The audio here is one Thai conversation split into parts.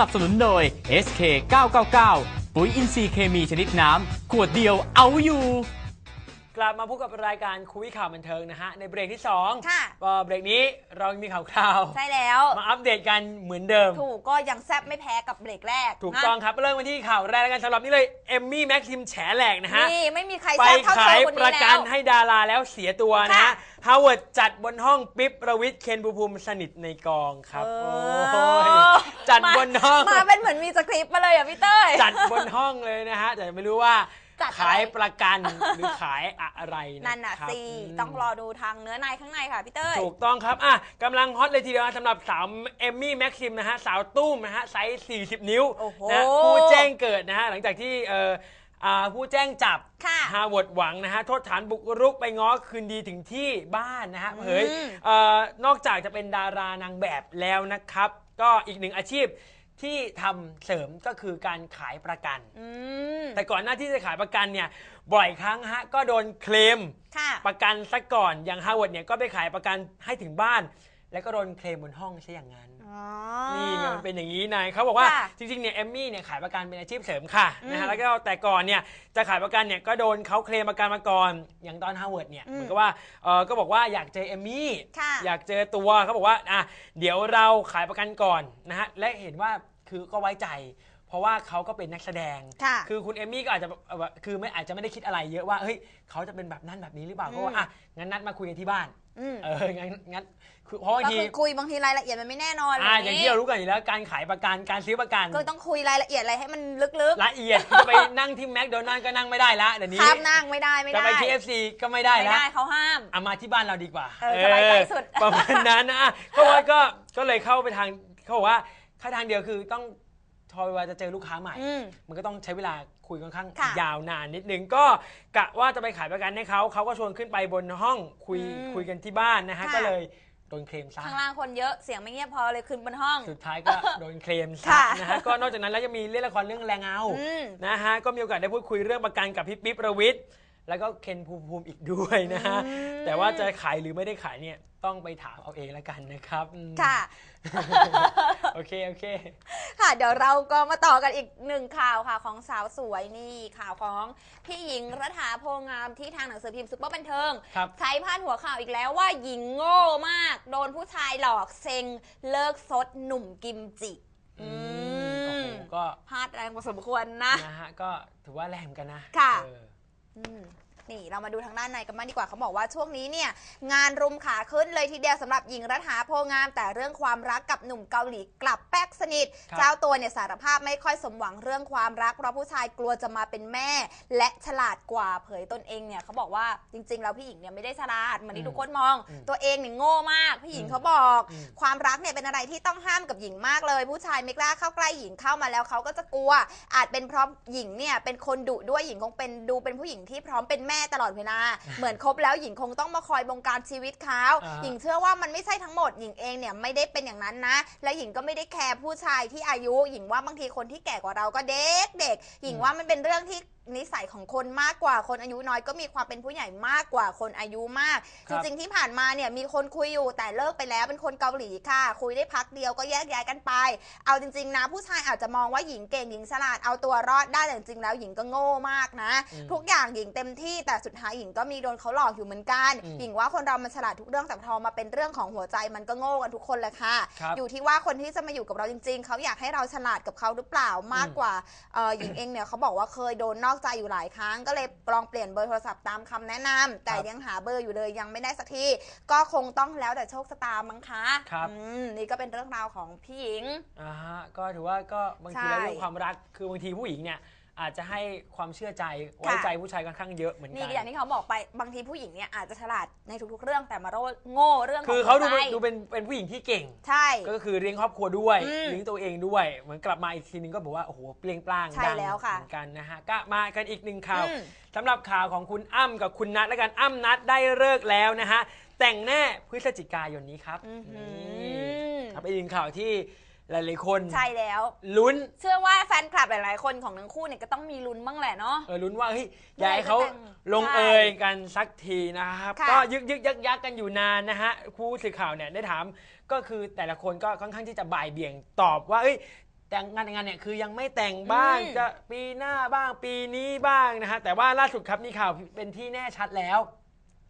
นับสนุนโดย SK 999ปุ๋ยอินทรีย์เคมีชนิดน้ำ ขวดเดียวเอาอยู่ กลับมาพบกับรายการคุยข่าวบันเทิงนะฮะในเบรกที่2ค่ะก็เบรกนี้เรามีข่าวคราวใช่แล้ว มาอัปเดตกันเหมือนเดิม ถูกก็ยังแซบไม่แพ้กับเบรกแรกถูกนะต้องครับเริ่มกันที่ข่าวแรกแล้วกันสำหรับนี่เลยเอมมี่แม็กซิมแฉแหลกนะฮะ นี่ไม่มีใครไปแซบเท่าเธขาอยคนปนี้ระกัแล้นว ให้ดาราแล้วเสียตัวนะฮะค่ะฮาวเวิร์ดจัดบนห้องปิ๊บประวิทย์เคนภูมิภูมิสนิทในกองครับเอโอ้อยจัดบนห้อง มาเป็นเหมือนมีสคริปต์มาเลยอะพี่เต้ย จัดบนห้องเลยนะฮะแต่ไม่รู้ว่า จัดอะไรขายประกันหรือขายอะไรนะนั่นน่ะครับสิม ต้องรอดูทางเนื้อในข้างในค่ะพี่เต้ย ถูกต้องครับ อะกำลังฮอตเลยทีเดียวนะสำหรับสาวเอมมี่แม็กซิมนะฮะ สาวตุ้มนะฮะ ไซส์ 40 นิ้วโอ้โห นะผู้แจ้งเกิดนะฮะ หลังจากที่เอ่ออ่าผู้แจ้งจับค่ะ ฮาร์วาร์ดหวังนะฮะ โทษฐานบุกรุกไปง้อคืนดีถึงที่บ้านนะฮะอืม เผยเอ่อนอกจากจะเป็นดารานางแบบแล้วนะครับ ก็อีกหนึ่งอาชีพ ที่ทำเสริมก็คือการขายประกัน อืมแต่ก่อนหน้าที่จะขายประกันเนี่ยบ่อยครั้งฮะก็โดนเคลม ค่ะ ประกันซะก่อนอย่างฮาร์วาร์ดเนี่ยก็ไปขายประกันให้ถึงบ้าน แล้วก็โดนเคลมบนห้องซะอย่างนั้น อ๋อ นี่ไงมันเป็นอย่างนี้นายเขาบอกว่าค่ะจริงๆเนี่ยเอมมี่เนี่ยขายประกันเป็นอาชีพเสริมค่ะอืมนะฮะแล้วก็แต่ก่อนเนี่ยจะขายประกันเนี่ยก็โดนเขาเคลมประกันมาก่อนอย่างตอนฮาร์วาร์ดเนี่ยอืมเหมือนกับว่าเออก็บอกว่าอยากเจอเอมมี่ค่ะอยากเจอตัวเขาบอกว่าอะเดี๋ยวเราขายประกันก่อนนะฮะและเห็นว่า คือก็ไว้ใจ เพราะว่าเขาก็เป็นนักแสดง ค่ะ คือคุณเอมมี่ก็อาจจะเอ่อคือไม่อาจจะไม่ได้คิดอะไรเยอะว่าเฮ้ยเขาจะเป็นแบบนั้นแบบนี้หรือเปล่าอืม เพราะว่าอะงั้นนัดมาคุยกันที่บ้านอืมเอองั้นงั้นคือเพราะบางก็ทีคือคุยบางทีรายละเอียดมันไม่แน่นอนอ่าแบบอย่างนี้ที่เรารู้กันอยู่แล้วการขายประกันการซื้อประกันก็ต้องคุยรายละเอียดอะไรให้มันลึกละเอียดจะไปนั่งที่แมคโดนัลด์ก็นั่งไม่ได้ละเดี๋ยวๆนี้ข้ามนั่งไม่ได้ไม่จะได้ไปที่ FC ก็ไม่ได้ไม่ละ ได้เขาห้าม เอามาที่บ้านเราดีกว่าเออสบายใจสุด เออประมาณนั้นนะอะเขาว่าก็ก็เลยเข้าไปทางเขาบอกว่า ค่าทางเดียวคือต้องทอยเวลาจะเจอลูกค้าใหม่ อืม มันก็ต้องใช้เวลาคุยค่อนข้างค่ะยาวนานนิดนึงก็กะว่าจะไปขายประกันให้เขาเขาก็ชวนขึ้นไปบนห้องคุยอืมคุยกันที่บ้านนะฮะค่ะ ก็เลยโดนเคลมซะข้างล่างคนเยอะเสียงไม่เงียบพอเลยขึ้นบนห้อง สุดท้ายก็โดนเคลมซะค่ะ นะฮะก็นอกจากนั้นแล้วยังมีเล่นละครเรื่องแรงเงา อืม นะฮะก็มีโอกาสได้พูดคุยเรื่องประกันกับพี่ปิ๊บประวิทย์ แล้วก็เคนภูมิภูมิอีกด้วยนะฮะอืมแต่ว่าจะขายหรือไม่ได้ขายเนี่ยต้องไปถามเอาเองละกันนะครับอืมค่ะ โอเค โอเค ค่ะ เดี๋ยวเราก็มาต่อกันอีกหนึ่งข่าวค่ะ ของสาวสวยนี่ข่าวของพี่หญิงรัฐาโพงามที่ทางหนังสือพิมพ์ซุปเปอร์บันเทิงครับใช้พาดหัวข่าวอีกแล้วว่าหญิงโง่มาก โดนผู้ชายหลอกเซ็งเลิกซดหนุ่มกิมจิอืมโอ้โหก็พลาดแรงพอสมควรนะนะฮะก็ถือว่าแรงเหมือนกันนะค่ะ เอออืม นี่เรามาดูทางด้านในกันบ้างดีกว่าเขาบอกว่าช่วงนี้เนี่ยงานรุมขาขึ้นเลยทีเดียวสำหรับหญิงรัฐาโพงาม แต่เรื่องความรักกับหนุ่มเกาหลีกลับแป๊กสนิท ครับ เจ้าตัวเนี่ยสารภาพไม่ค่อยสมหวังเรื่องความรัก เพราะผู้ชายกลัวจะมาเป็นแม่ และฉลาดกว่าเผยตนเองเนี่ยเขาบอกว่าจริง ๆ แล้วพี่หญิงเนี่ยไม่ได้ฉลาดเหมือนที่ทุกคนมอง อืมตัวเองเนี่ยโง่มากพี่หญิงอืม เขาบอก อืม ความรักเนี่ยเป็นอะไรที่ต้องห้ามกับหญิงมากเลย ผู้ชายไม่กล้าเข้าใกล้หญิงเข้ามาแล้วเขาก็จะกลัว อาจเป็นเพราะหญิงเนี่ยเป็นคนดุด้วยหญิงคงเป็นดูเป็นผู้หญิงที่พร้อมเป็นแม่ตลอดเวลา เหมือนคบแล้วหญิงคงต้องมาคอยบงการชีวิตเขาอ่า หญิงเชื่อว่ามันไม่ใช่ทั้งหมดหญิงเองเนี่ยไม่ได้เป็นอย่างนั้นนะ และหญิงก็ไม่ได้แคร์ผู้ชายที่อายุ หญิงว่าบางทีคนที่แก่กว่าเราก็เด็กเด็กหญิงว่ามันเป็นเรื่องที่นิสัยของคนมากกว่าคนอายุน้อยก็มีความเป็นผู้ใหญ่มากกว่าคนอายุมาก คจรับ ริงๆที่ผ่านมาเนี่ยมีคนคุยอยู่แต่เลิกไปแล้วเป็นคนเกาหลีค่ะ คุยได้พักเดียวก็แยกย้ายกันไป เอาจริงๆนะผู้ชายอาจจะมองว่าหญิงเก่งหญิงฉลาดเอาตัวรอดได้แต่จริงๆแล้วหญิงก็โง่มากนะ อืม ทุกอย่างหญิงเต็มที่แต่สุดท้ายหญิงก็มีโดนเขาหลอกอยู่เหมือนกัน อืมหญิงว่าคนเรามันฉลาดทุกเรื่องแต่พอมาเป็นเรื่องของหัวใจมันก็โง่กันทุกคนแหละค่ะ ครับอยู่ที่ว่าคนที่จะมาอยู่กับเราจริง ๆเขาอยากให้เราฉลาดกับเขาหรือเปล่ามากกว่าเอ่อหญิงเองเนี่ยเขาบอกว่าเคยโดนนอกใจอยู่หลายครั้ง ก็เลยลองเปลี่ยนเบอร์โทรศัพท์ตามคำแนะนำแต่ครับยังหาเบอร์อยู่เลยยังไม่ได้สักทีก็คงต้องแล้วแต่โชคชะตามั้งคะครับ อืมนี่ก็เป็นเรื่องราวของพี่หญิง อ่าฮะก็ถือว่าก็บางทีแล้วใช่เรื่องความรักคือบางทีผู้หญิงเนี่ย อาจจะให้ความเชื่อใจไว้ค่ะใจผู้ชายค่อนข้างเยอะเหมือนกันี่นอย่างที่เขาบอกไปบางทีผู้หญิงเนี่ยอาจจะฉลาดในทุกๆเรื่องแต่มาโรโง่เรื่องขคืองอเขาดูหัวเป็นใจดูเป็นเป็นผู้หญิงที่เก่ง ใช่ ก็คือเลี้ยงครอบครัวด้วยอืมเลี้ยงตัวเองด้วย เหมือนกลับมาอีกทีนึงก็บอกว่าโอ้โหเปลี่ยงปล้างใช่ดังแล้วค่ะเหมือนกันนะฮะก็มากันอีกหนึ่งข่าวอืมสำหรับข่าวของคุณอ้ำกับคุณนัทและกันอ้ำนัทได้เลิกแล้วนะฮะแต่งแน่พฤศจิกายนนี้ครับอื้อหือนี่ครับเป็นอีกหนึ่งข่าวที่ หลายๆคนใช่แล้ว ลุ้น เชื่อว่าแฟนคลับหลาย ๆ คนของทั้งคู่เนี่ยก็ต้องมีลุ้นบ้างแหละเนาะ เออลุ้นว่าเฮ้ยอยากให้เขาเมื่อไหร่จะแต่งลงใช่เอยกันสักทีนะครับ ค่ะ ก็ยึกยึกยักยักกันอยู่นานนะฮะผู้สื่อข่าวเนี่ยได้ถามก็คือแต่ละคนก็ค่อนข้างที่จะบ่ายเบี่ยงตอบว่าเอ้ยแต่งงานแต่งงานเนี่ยคือยังไม่แต่งบ้างอืม จะปีหน้าบ้างปีนี้บ้างนะฮะแต่ว่าล่าสุดครับมีข่าวเป็นที่แน่ชัดแล้ว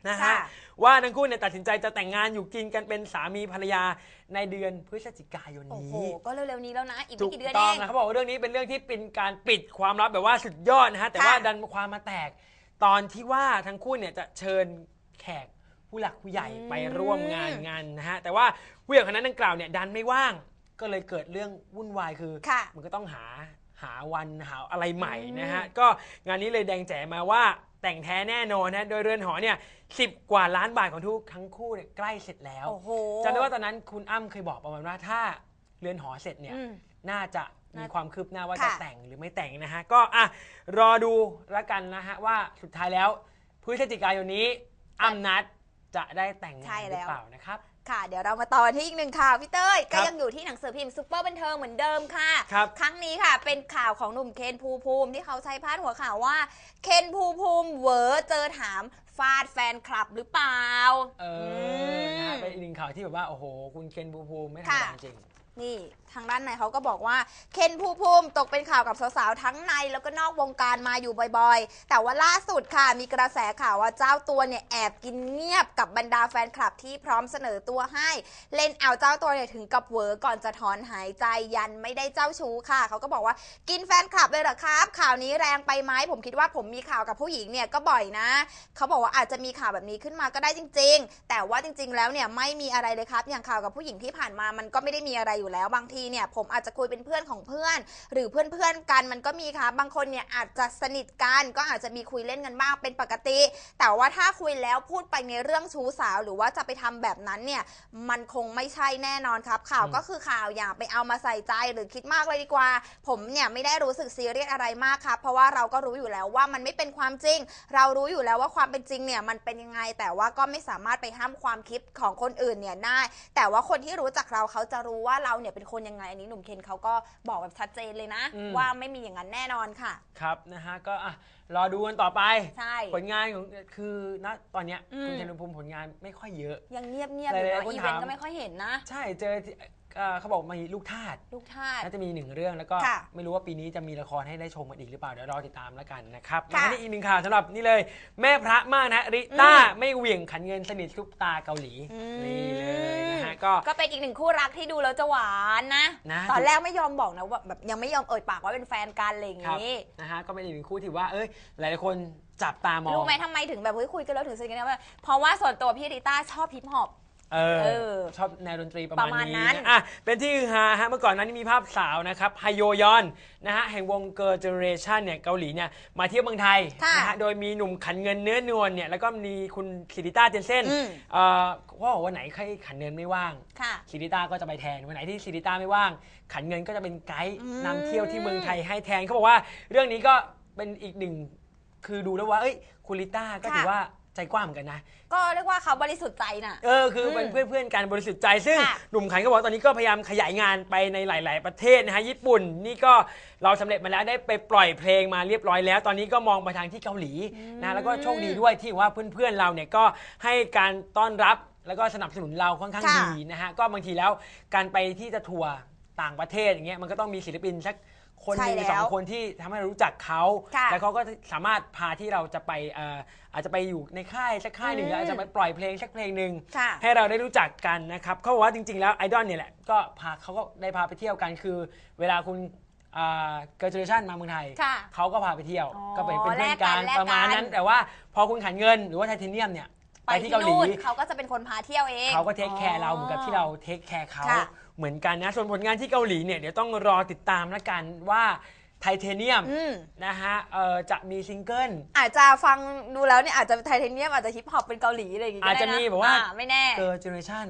นะฮะ ค่ะ ว่าทั้งคู่เนี่ยตัดสินใจจะแต่งงานอยู่กินกันเป็นสามีภรรยาในเดือนพฤศจิกายนโอ้โห นี้ ก็เร็วๆนี้แล้วนะ อีกถูไม่กกี่เดือนต้เอองง นะเขาบอกว่าเรื่องนี้เป็นเรื่องที่เป็นการปิดความลับแบบว่าสุดยอดนะฮะ แต่ว่าค่ะดันความมาแตก ตอนที่ว่าทั้งคู่เนี่ยจะเชิญแขกผู้หลักผู้ใหญ่ไปร่วมงานงานนะฮะ แต่ว่าผู้ใหญ่คนนั้นดังกล่าวเนี่ยดันไม่ว่าง ก็เลยเกิดเรื่องวุ่นวายคือค่ะมันก็ต้องหาหาวันหาอะไรใหม่นะฮะ ก็งานนี้เลยแดงแจ๋มาว่า แต่งแท้แน่นอนนะโดยเรือนหอเนี่ยสิบกว่าล้านบาทของทุกทั้งคู่เนี่ยใกล้เสร็จแล้วโอ้โหจำได้ว่าตอนนั้นคุณอ้ำเคยบอกประมาณว่าถ้าเรือนหอเสร็จเนี่ยอืม น่าจะมีน่าความคืบหน้าว่าจะค่ะ แต่งหรือไม่แต่งนะฮะก็อะรอดูแล้วกันนะฮะว่าสุดท้ายแล้วพฤศจิกายนนี้อ้ำนัดจะได้แต่งงานหรือเปล่านะครับ ค่ะ เดี๋ยวเรามาต่อที่อีกหนึ่งข่าวพี่เต้ยครัก็บยังอยู่ที่หนังสือพิมพ์ซุปเปอร์บันเทิงเหมือนเดิมค่ะครับครั้งนี้ค่ะเป็นข่าวของหนุ่มเคนภูมิภูมิที่เขาใช้พาดหัวข่าวว่าเคนภูมิภูมิเหวอเจอถามฟาดแฟนคลับหรือเปล่าเออนะฮะเป็นอีกหนึ่งข่าวที่แบบว่า โอ้โห คุณเคนบูภูมิไม่ธรรมดาค่ะ จริง นี่ทางด้านในเขาก็บอกว่า เคนภูมิภูมิตกเป็นข่าวกับสาวๆทั้งในแล้วก็นอกวงการมาอยู่บ่อยๆ แต่ว่าล่าสุดค่ะ มีกระแสข่าวว่าเจ้าตัวเนี่ยแอบกินเงียบกับบรรดาแฟนคลับที่พร้อมเสนอตัวให้ เล่นเอาเจ้าตัวเนี่ยถึงกับเวอก่อนจะถอนหายใจยันไม่ได้เจ้าชู้ค่ะ เขาก็บอกว่ากินแฟนคลับเลยเหรอครับ ข่าวนี้แรงไปไหมผมคิดว่าผมมีข่าวกับผู้หญิงเนี่ยก็บ่อยนะ เขาบอกว่าอาจจะมีข่าวแบบนี้ขึ้นมาก็ได้จริง ๆ แต่ว่าจริง ๆ แล้วเนี่ยไม่มีอะไรเลยครับ อย่างข่าวกับผู้หญิงที่ผ่านมามันก็ไม่ได้มีอะไรอยู่แล้วบางทีเนี่ยผมอาจจะคุยเป็นเพื่อนของเพื่อน หรือเพื่อนๆกันมันก็มีครับบางคนเนี่ยอาจจะสนิทกันก็อาจจะมีคุยเล่นกันบ้างเป็นปกติ แต่ว่าถ้าคุยแล้วพูดไปในเรื่องชู้สาว หรือว่าจะไปทำแบบนั้นเนี่ยมันคงไม่ใช่แน่นอนครับ ข่าวอืมก็คือข่าวอย่าไปเอามาใส่ใจหรือคิดมากเลยดีกว่า ผมเนี่ยไม่ได้รู้สึกซีเรียสอะไรมากครับเพราะว่าเราก็รู้อยู่แล้วว่ามันไม่เป็นความจริง เรารู้อยู่แล้วว่าความเป็นจริงเนี่ยมันเป็นยังไง แต่ว่าก็ไม่สามารถไปห้ามความคิดของคนอื่นเนี่ยได้แต่ว่าคนที่รู้จักเราเขาจะรู้ว่าเราเนี่ยเป็นคนยังไงอันนี้หนุ่มเคนเขาก็บอกแบบชัดเจนเลยนะ อืม ว่าไม่มีอย่างนั้นแน่นอนค่ะ ครับนะฮะก็อะรอดูกันต่อไป ใช่ ผลงานของคือณตอนเนี้ยอืม คุณเคนภูมิผลงานไม่ค่อยเยอะ ยังเงียบเงียบๆอยู่หลายนะๆคนอีเวนต์ถามก็ไม่ค่อยเห็นนะ ใช่เจอที่เอ่อเขาบอกมีลูกทาสลูกทาส น่าจะมีหนึ่งเรื่องแล้วก็ค่ะไม่รู้ว่าปีนี้จะมีละครให้ได้ชมกันอีกหรือเปล่าเดี๋ยวรอติดตามแล้วกันนะครับค่ะมาที่อีกหนึ่งข่าวสำหรับนี่เลย แม่พระมากนะริต้าอืม ไม่เหวี่ยงขันเงินสนิทซุปตาเกาหลีอืมนี่เลยนะฮะก็ ก็เป็นอีกหนึ่งคู่รักที่ดูแล้วจะหวานนะ นะ ตอนแรกไม่ยอมบอกนะว่าแบบยังไม่ยอมเอ่ยปากว่าเป็นแฟนกันอะไรอย่างครับนี้ นะฮะก็เป็นอีกหนึ่งคู่ที่ว่าเอ้ยหลายๆคนจับตามอง รู้ไหมทำไมถึงแบบเฮ้ยคุยกันแล้วถึงสนิทกันเนี่ยเพราะว่าส่วนตัวพี่ริต้าชอบฮิปฮอป เออเออ ชอบแนวดนตรีประประมามาณณนี้นั้น นะอะเป็นที่ฮือฮาฮะเมื่อก่อนนั้นมีภาพสาวนะครับไฮโยยอนนะฮะแห่งวงเกิร์ลเจเนเรชันเนี่ยเกาหลีเนี่ยมาเที่ยวเมืองไทยค่ะนะฮะโดยมีหนุ่มขันเงินเนื้อนวลเนี่ยแล้วก็มีคุณซิริต้าเจนเซนอืม เอ่อว่าบอกวันไหนใครขันเงินไม่ว่างค่ะซิริต้าก็จะไปแทนวันไหนที่ซิริต้าไม่ว่าง ขันเงินก็จะเป็นไกด์อืม นำเที่ยวที่เมืองไทยให้แทนเขาบอกว่าเรื่องนี้ก็เป็นอีกหนึ่งคือดูแล้วว่าเอ้ยคุณลิต้าก็ถือว่า ใจกว้างเหมือนกันนะ ก็เรียกว่าเขาบริสุทธิ์ใจน่ะ เออคือเป็นอืมเพื่อนเพื่อนๆกันบริสุทธิ์ใจ ซึ่งค่ะ หนุ่มขันก็บอกว่าตอนนี้ก็พยายามขยายงานไปในหลาย ๆ ประเทศนะฮะญี่ปุ่นนี่ก็เราสำเร็จมาแล้วได้ไปปล่อยเพลงมาเรียบร้อยแล้ว ตอนนี้ก็มองไปทางที่เกาหลีนะแล้วก็โชคดีด้วยที่ว่าเพื่อนๆเราเนี่ยก็ให้การต้อนรับแล้วก็สนับสนุนเราค่อนข้างค่ะ ดีนะฮะก็บางทีแล้วการไปที่จะทัวร์ต่างประเทศอย่างเงี้ยมันก็ต้องมีศิลปินสัก คนหนึ่งหรือสองคนที่ทำให้เรารู้จักเขาค่ะแล้วเขาก็สามารถพาที่เราจะไปเอ่ออาจจะไปอยู่ในค่ายสักค่ายหนึ่งหรืออาจจะไปปล่อยเพลงสักเพลงหนึ่ง ค่ะ ให้เราได้รู้จักกันนะครับเขาบอกว่าจริง ๆ แล้วไอดอลเนี่ยแหละก็พาเขาก็ได้พาไปเที่ยวกันคือ เวลาคุณเกิร์ลเจเนชันมาเมืองไทยค่ะเขาก็พาไปเที่ยวอ๋อก็เป็นเป็นเพื่อนกันแลกกัน ประมาณนั้นแลกกันแต่ว่าพอคุณขันเงินหรือว่าไทเทเนียมเนี่ยไปไปที่ที่เกาหลี นู่นเขาก็จะเป็นคนพาเที่ยวเอง เขาก็เทคแคร์เราเหมือนกับที่เราเทคแคร์เขาค่ะ เหมือนกันนะ ส่วนผลงานที่เกาหลีเนี่ยเดี๋ยวต้องรอติดตามแล้วกันว่าไทเทเนียมอืม นะฮะเอ่อจะมีซิงเกิล อาจจะฟังดูแล้วเนี่ยอาจจะไทเทเนียมอาจจะฮิปฮอปเป็นเกาหลีอะไรอย่างงี้ก็อาจได้จะนะมีแบบว่า อ่ไม่แน่ เกิร์ลเจเนเรชัน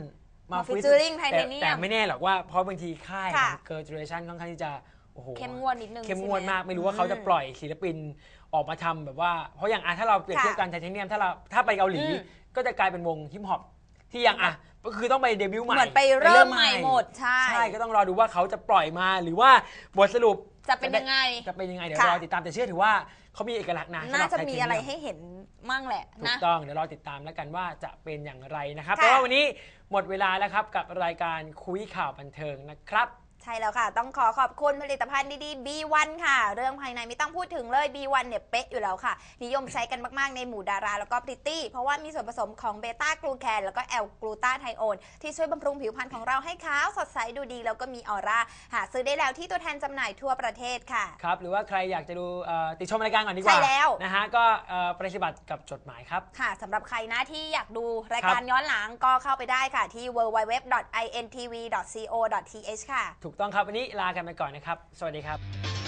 มา featuring Titanium แต่ไม่แน่หรอกว่าเพราะบางทีค่ายค่ะ เกิร์ลเจเนเรชันค่อนข้างที่จะโอ้โห เข้มงวดนิดนึงเข้มงวดใช่ไหมากไม่รู้ว่าเขาจะปล่อยศิลปินออกมาทำแบบว่า เพราะอย่างอะถ้าเราเปรียบเทียบกันไทเทเนียมถ้าเราถ้าไปเกาหลี อืม ก็จะกลายเป็นวงฮิปฮอป ที่ยังอะก็คือต้องไปเดบิวต์ใหม่เหมือนไปเริ่มใหม่หมดใช่ใช่ก็ต้องรอดูว่าเขาจะปล่อยมาหรือว่าบทสรุปจะเป็นยังไงจะเป็นยังไงเดี๋ยวค่ะรอติดตามแต่เชื่อถือว่าเขามีเอกลักษณ์นะน่าจะสำหบมี Titanium อะไรให้เห็นมั่งแหละถูกนะต้องเดี๋ยวรอติดตามแล้วกันว่าจะเป็นอย่างไรนะครับค่ะแต่ว่าวันนี้หมดเวลาแล้วครับกับรายการคุยข่าวบันเทิงนะครับ ใช่แล้วค่ะ ต้องขอขอบคุณผลิตภัณฑ์ดีๆ B1 ค่ะ เรื่องภายในไม่ต้องพูดถึงเลย B1 เนี่ยเป๊ะอยู่แล้วค่ะ นิยมใช้กันมากๆ ในหมู่ดารา แล้วก็พริตตี้ เพราะว่ามีส่วนผสมของเบต้ากลูแคนแล้วก็แอลกลูตาไทโอนที่ช่วยบำรุงผิวพรรณของเราให้ขาวสดใสดูดี แล้วก็มีออร่า หาซื้อได้แล้วที่ตัวแทนจำหน่ายทั่วประเทศค่ะ ครับ หรือว่าใครอยากจะดูเอ่อติดชมรายการก่อนดีกว่าใช่แล้ว นะฮะก็เอ่อปฏิบัติกับจดหมายครับ ค่ะสำหรับใครนะที่อยากดูรายการย้อนหลังก็เข้าไปได้ค่ะที่ www.intv.co.th ค่ะถูกต้องครับวันนี้ลากันไปก่อนนะครับ สวัสดีครับ